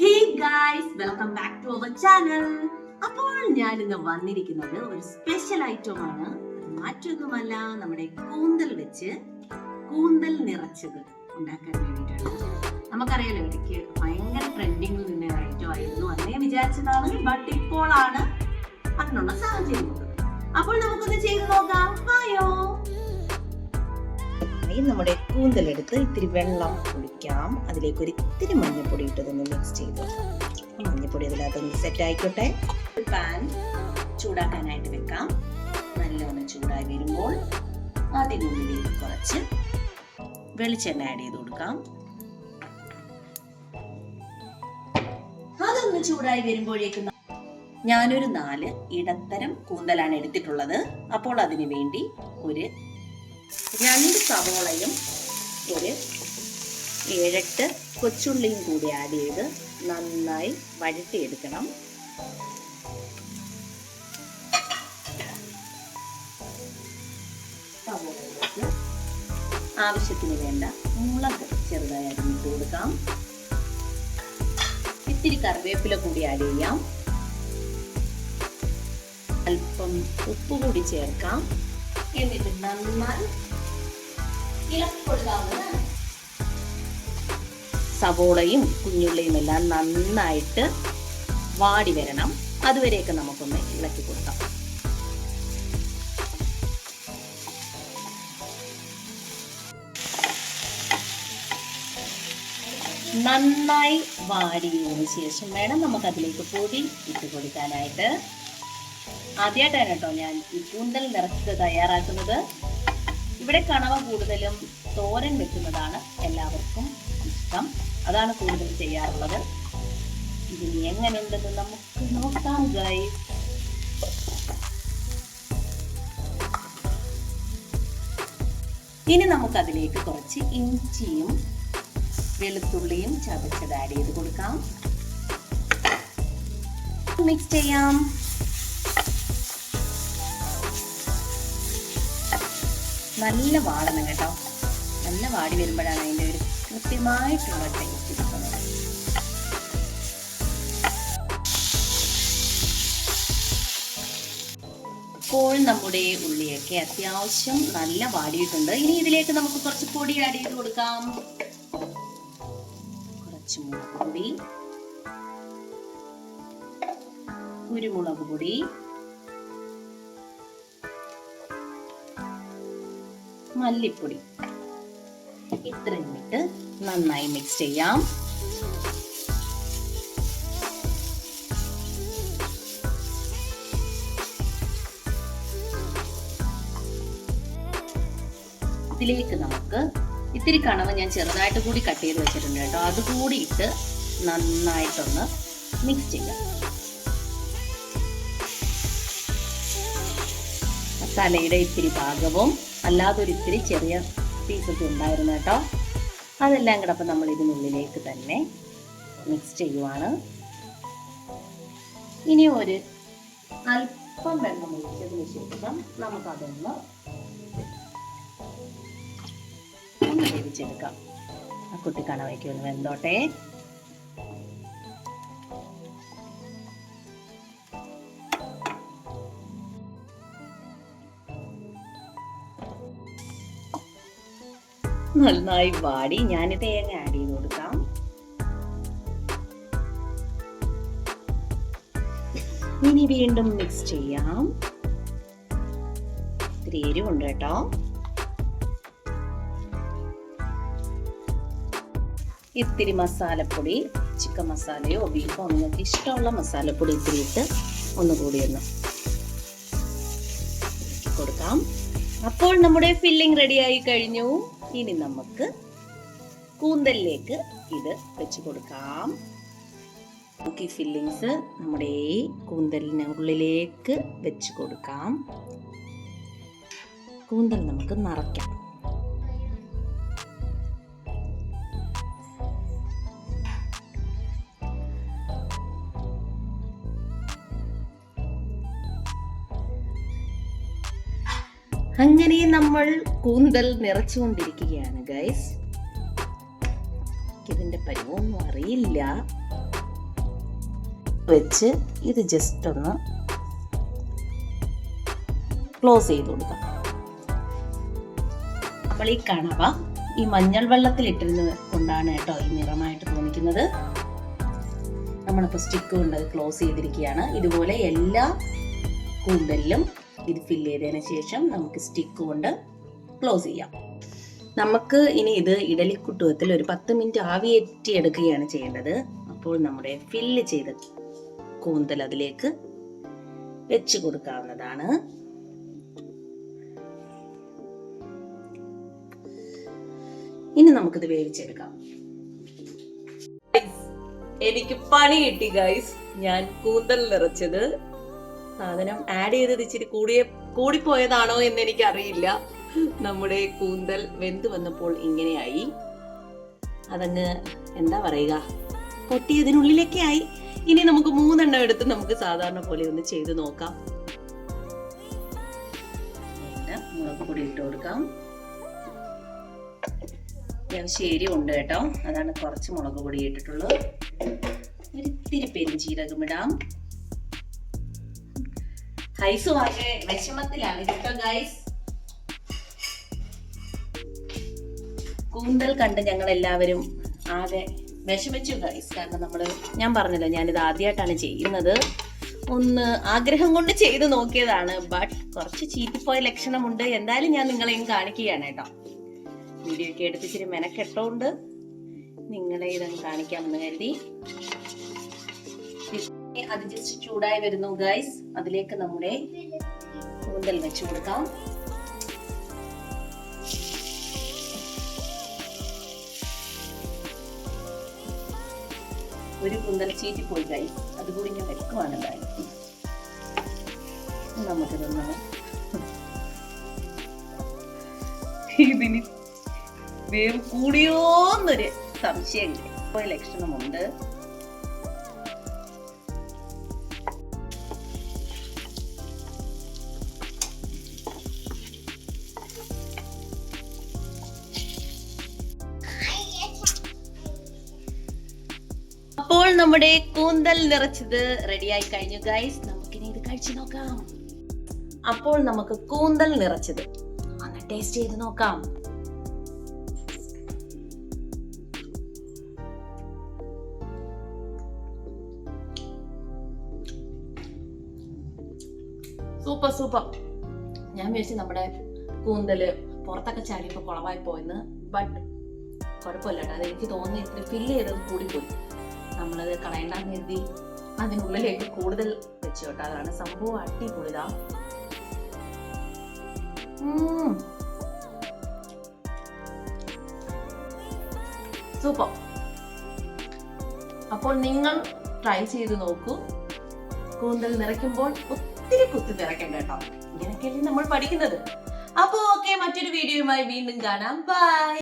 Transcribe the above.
Hey guys welcome back to our channel അപ്പോൾ ഞാൻ ഇന്ന് വന്നിരിക്കുന്നത് ഒരു സ്പെഷ്യൽ ഐറ്റം ആണ്. അത് മറ്റൊന്നുമല്ല നമ്മുടെ കൂന്തൽ വെച്ച് കൂന്തൽ നിറച്ചത് ഉണ്ടാക്കാൻ വേണ്ടിയിട്ടാണ്. നമുക്കറിയാലോ ഇടയ്ക്ക് ഭയങ്കര ട്രെൻഡിങ്ങിൽ നിന്ന ഐറ്റം ആയിരുന്നു. അന്നേ വിചാരിച്ചതാണ് ബട്ട് ഇപ്പോഴാണ് അതിനുള്ള സാഹചര്യം. അപ്പോൾ നമുക്കൊന്ന് ചെയ്ത് നോക്കാം. വായോ? ഈ നമ്മുടെ കൂന്തലെടുത്ത് ഇത്തിരി വെള്ളം ഒഴിക്കാം അതിലേക്ക് ഒരു ഇത്തിരി മഞ്ഞപ്പൊടി ഇട്ടതൊന്ന് മിക്സ് ചെയ്ത് മഞ്ഞപ്പൊടി അതിനകത്തൊന്ന് സെറ്റ് ആയിക്കോട്ടെ. പാൻ ചൂടാക്കാനായിട്ട് വെക്കാം. നല്ലോണം ചൂടായി വരുമ്പോൾ അതിനുള്ളിലേക്ക് കുറച്ച് വെളിച്ചെണ്ണ ആഡ് ചെയ്ത് കൊടുക്കാം. അതൊന്ന് ചൂടായി വരുമ്പോഴേക്കും ഞാനൊരു നാല് ഇടത്തരം കൂന്തലാണ് എടുത്തിട്ടുള്ളത്. അപ്പോൾ അതിനു വേണ്ടി ഒരു രണ്ട് സവോളയും ഒരു ഏഴെട്ട് കൊച്ചുള്ളിയും കൂടി ആഡ് ചെയ്ത് നന്നായി വഴറ്റിയെടുക്കണം. ആവശ്യത്തിന് വേണ്ട മുളക് ചെറുതായി അരിഞ്ഞിട്ട് കൊടുക്കാം. ഇത്തിരി കറിവേപ്പില കൂടി ആഡ് ചെയ്യാം. അല്പം ഉപ്പ് കൂടി ചേർക്കാം. എന്നിട്ട് നന്നായി ഇളക്കി കൊടുക്കാവുന്നതാണ് സവോളയും കുഞ്ഞുള്ളിയും എല്ലാം നന്നായിട്ട് വാടി വരണം. അതുവരെയൊക്കെ നമുക്കൊന്ന് ഇളക്കി കൊടുക്കാം. നന്നായി വാടിയതിനു ശേഷം വേണം നമുക്ക് അതിലേക്ക് പൊടി ഇട്ട് കൊടുക്കാനായിട്ട്. ആദ്യമായിട്ടാണ് കേട്ടോ ഞാൻ ഈ കൂന്തൽ നിറച്ചത് തയ്യാറാക്കുന്നത്. ഇവിടെ കണവ കൂടുതലും തോരൻ വെക്കുന്നതാണ് എല്ലാവർക്കും ഇഷ്ടം. അതാണ് കൂടുതൽ ചെയ്യാറുള്ളത്. ഇത് എങ്ങനെയുണ്ടെന്ന് നമുക്ക് നോക്കാം ഗൈസ് ഇനി നമുക്ക് അതിലേക്ക് കുറച്ച് ഇഞ്ചിയും വെളുത്തുള്ളിയും ചതച്ചത് ആഡ് ചെയ്ത് കൊടുക്കാം. മിക്സ് ചെയ്യാം. നല്ല വാടണം കേട്ടോ. നല്ല വാടി വരുമ്പോഴാണ് അതിന്റെ ഒരു കൃത്യമായിട്ടുള്ള ടേസ്റ്റ് കിട്ടുന്നത്. ഇപ്പോൾ നമ്മുടെ ഉള്ളിയൊക്കെ അത്യാവശ്യം നല്ല വാടിയിട്ടുണ്ട്. ഇനി ഇതിലേക്ക് നമുക്ക് കുറച്ച് പൊടി ആഡ് ചെയ്ത് കൊടുക്കാം. കുറച്ച് മുളക് പൊടി കുരുമുളക് പൊടി മല്ലിപ്പൊടി. ഇത്രയും ഇട്ട് നന്നായി മിക്സ് ചെയ്യാം. ഇതിലേക്ക് നമുക്ക് ഇത്തിരി കണവ് ഞാൻ ചെറുതായിട്ട് കൂടി കട്ട് ചെയ്ത് വെച്ചിട്ടുണ്ട് കേട്ടോ. അതുകൂടി ഇട്ട് നന്നായിട്ടൊന്ന് മിക്സ് ചെയ്യാം. മസാലയുടെ ഇത്തിരി പാകവും അല്ലാതെ ഒരു ഇത്തിരി ചെറിയ പീസൊക്കെ ഉണ്ടായിരുന്നു കേട്ടോ. അതെല്ലാം കൂടെ അപ്പം നമ്മൾ ഇതിനുള്ളിലേക്ക് തന്നെ മിക്സ് ചെയ്യുവാണ്. ഇനി ഒരു അല്പം വെള്ളം ഒഴിച്ചതിന് ശേഷം നമുക്കതൊന്ന് ഒന്ന് വേവിച്ചെടുക്കാം. ആ കുട്ടി വയ്ക്കുമെന്ന് വെന്തോട്ടെ. നന്നായി വാടി. ഞാൻ തേങ്ങ ആഡ് ചെയ്ത് കൊടുക്കാം. ഇനി വീണ്ടും മിക്സ് ചെയ്യാം. ഇത്തിരി എരിവുണ്ട് കേട്ടോ. ഇത്തിരി മസാലപ്പൊടി ചിക്കൻ മസാലയോ ബീഫോ നിങ്ങൾക്ക് ഇഷ്ടമുള്ള മസാലപ്പൊടി ഇത്തിരി ഇട്ട് ഒന്നുകൂടി ഒന്ന് കൊടുക്കാം. അപ്പോൾ നമ്മുടെ ഫില്ലിംഗ് റെഡിയായി കഴിഞ്ഞു. ഇനി നമുക്ക് കൂന്തലിലേക്ക് ഇത് വെച്ച് കൊടുക്കാം. നമുക്ക് ഫില്ലിങ്സ് നമ്മുടെ ഈ കൂന്തലിന് ഉള്ളിലേക്ക് വെച്ച് കൊടുക്കാം. കൂന്തൽ നമുക്ക് നിറയ്ക്കാം. അങ്ങനെ നമ്മൾ കൂന്തൽ നിറച്ചുകൊണ്ടിരിക്കുകയാണ് ഗൈസ് ഇതിന്റെ പരിവൊന്നും അറിയില്ല. വെച്ച് ഇത് ജസ്റ്റ് ഒന്ന് ക്ലോസ് ചെയ്ത് കൊടുക്കാം. അപ്പോൾ ഈ കണവ ഈ മഞ്ഞൾ വെള്ളത്തിൽ ഇട്ടിരുന്നത് കൊണ്ടാണ് കേട്ടോ ഈ നിറമായിട്ട് തോന്നിക്കുന്നത്. നമ്മളിപ്പോൾ സ്റ്റിക്ക് കൊണ്ട് ക്ലോസ് ചെയ്തിരിക്കുകയാണ്. ഇതുപോലെ എല്ലാ കൂന്തലിലും ഇത് ഫില്ല് ചെയ്തതിന് ശേഷം നമുക്ക് സ്റ്റിക്ക് കൊണ്ട് ക്ലോസ് ചെയ്യാം. നമുക്ക് ഇനി ഇത് ഇഡലിക്കുട്ടുവത്തിൽ ഒരു പത്ത് മിനിറ്റ് ആവിയേറ്റി എടുക്കുകയാണ് ചെയ്യേണ്ടത്. അപ്പോൾ നമ്മുടെ ഫില്ല് ചെയ്ത കൂന്തൽ അതിലേക്ക് വെച്ച് കൊടുക്കാവുന്നതാണ്. ഇനി നമുക്കിത് വേവിച്ചെടുക്കാം. എനിക്ക് പണി കിട്ടി ഗൈസ് ഞാൻ കൂന്തൽ നിറച്ചത് സാധനം ആഡ് ചെയ്തത് ഇച്ചിരി കൂടിയ കൂടിപ്പോയതാണോ എന്ന് എനിക്കറിയില്ല. നമ്മുടെ കൂന്തൽ വെന്ത് വന്നപ്പോൾ ഇങ്ങനെയായി. അതങ്ങ് എന്താ പറയുക? പൊട്ടിയതിനുള്ളിലൊക്കെ ആയി ഇനി നമുക്ക് മൂന്നെണ്ണം എടുത്ത് നമുക്ക് സാധാരണ പോലെ ഒന്ന് ചെയ്ത് നോക്കാം. മുളക് പൊടി ഇട്ട് കൊടുക്കാം. അത്യാവശ്യം ഉണ്ട് കേട്ടോ. അതാണ് കുറച്ച് മുളക് പൊടി ഇട്ടിട്ടുള്ളത്. ഒരിത്തിരി പെരിഞ്ചീരകം ഇടാം. ഹൈസും വളരെ വിഷമത്തിലാണ് കേട്ടോ ഗൈസ് കൂന്തൽ കണ്ട് ഞങ്ങൾ എല്ലാവരും ആകെ വിഷമിച്ചു ഗൈസ് കാരണം നമ്മൾ ഞാൻ പറഞ്ഞല്ലോ ഞാനിത് ആദ്യമായിട്ടാണ് ചെയ്യുന്നത്. ഒന്ന് ആഗ്രഹം കൊണ്ട് ചെയ്ത് നോക്കിയതാണ് ബട്ട് കുറച്ച് ചീറ്റിപ്പോയ ലക്ഷണമുണ്ട്. എന്തായാലും ഞാൻ നിങ്ങളെയും കാണിക്കുകയാണ് കേട്ടോ. വീഡിയോ ഒക്കെ എടുത്തിച്ചിരി മെനക്കെട്ടോണ്ട് നിങ്ങളെ ഇതങ്ങ് കാണിക്കാമെന്ന് കരുതി. ഇനി അത് ചൂടായി വരുന്നു ഗൈസ് അതിലേക്ക് നമ്മുടെ കൂന്തൽ വെച്ചു കൊടുക്കാം. ഒരു കുന്തൽ ചീറ്റി പോയി ഗൈസ് അതുകൂടി ഞാൻ വെക്കുവാണ് ഗൈസ് നമുക്കിതൊന്ന് ഇതിന് വേവ് കൂടിയോന്നൊരു സംശയം ലക്ഷണമുണ്ട്. നമ്മുടെ കൂന്തൽ നിറച്ചത് റെഡിയായി കഴിഞ്ഞു ഗൈസ് നമുക്കിനി ഇത് കഴിച്ചു നോക്കാം. അപ്പോൾ നമുക്ക് കൂന്തൽ നിറച്ചത്. ഒന്ന് ടേസ്റ്റ് ചെയ്ത് നോക്കാം. സൂപ്പർ സൂപ്പർ ഞാൻ വിചാരിച്ചു നമ്മുടെ കൂന്തൽ പുറത്തൊക്കെ ചാടിയപ്പോ കുളമായി പോയെന്ന് ബട്ട് കുഴപ്പമില്ല. കേട്ടോ അത് എനിക്ക് തോന്നുന്നു ഇത്തിരി ഫില്ല് ചെയ്തത് കൂടിപ്പോയി. നമ്മളത് കളയണ്ടെന്ന് കരുതി അതിനുള്ളിലേക്ക് കൂടുതൽ വെച്ചു കേട്ടോ. അതാണ് സംഭവം അടിപൊളിതാ സൂപ്പർ. അപ്പോൾ നിങ്ങൾ ട്രൈ ചെയ്ത് നോക്കൂ. കൂന്തൽ നിറയ്ക്കുമ്പോൾ ഒത്തിരി കുത്തി നിറയ്ക്കണ്ട കേട്ടോ. ഇങ്ങനെയൊക്കെയല്ലേ നമ്മൾ പഠിക്കുന്നത്. അപ്പോ ഓക്കെ മറ്റൊരു വീഡിയോയുമായി വീണ്ടും കാണാം. ബൈ